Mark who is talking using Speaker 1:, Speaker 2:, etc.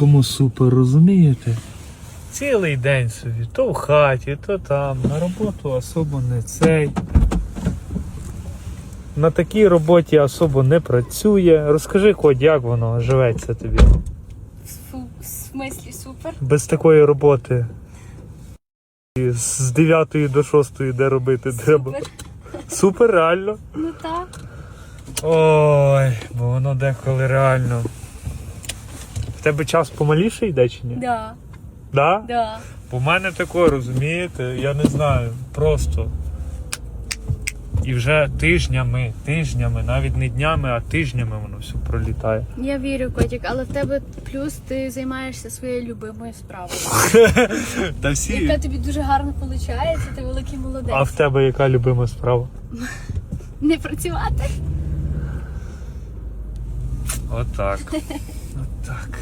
Speaker 1: Кому супер, розумієте? Цілий день собі, то в хаті, то там, на роботу особо не цей. На такій роботі особо не працює. Розкажи, Кодь, як воно живеться тобі?
Speaker 2: В смислі супер.
Speaker 1: Без такої роботи. І З 9 до 6 де робити треба.
Speaker 2: Супер.
Speaker 1: Супер, реально.
Speaker 2: Ну так.
Speaker 1: Ой, бо воно деколи реально. В тебе час помаліше йде чи ні?
Speaker 2: Да,
Speaker 1: Да?
Speaker 2: да.
Speaker 1: У мене таке, розумієте, я не знаю, просто. І вже тижнями, тижнями, навіть не днями, а тижнями воно все пролітає.
Speaker 2: Я вірю, котик, але в тебе плюс ти займаєшся своєю любимою справою.
Speaker 1: Та всі.
Speaker 2: Яка тобі дуже гарно виходить, ти великий молодець.
Speaker 1: А в тебе яка любима справа?
Speaker 2: Не працювати?
Speaker 1: Отак. Отак.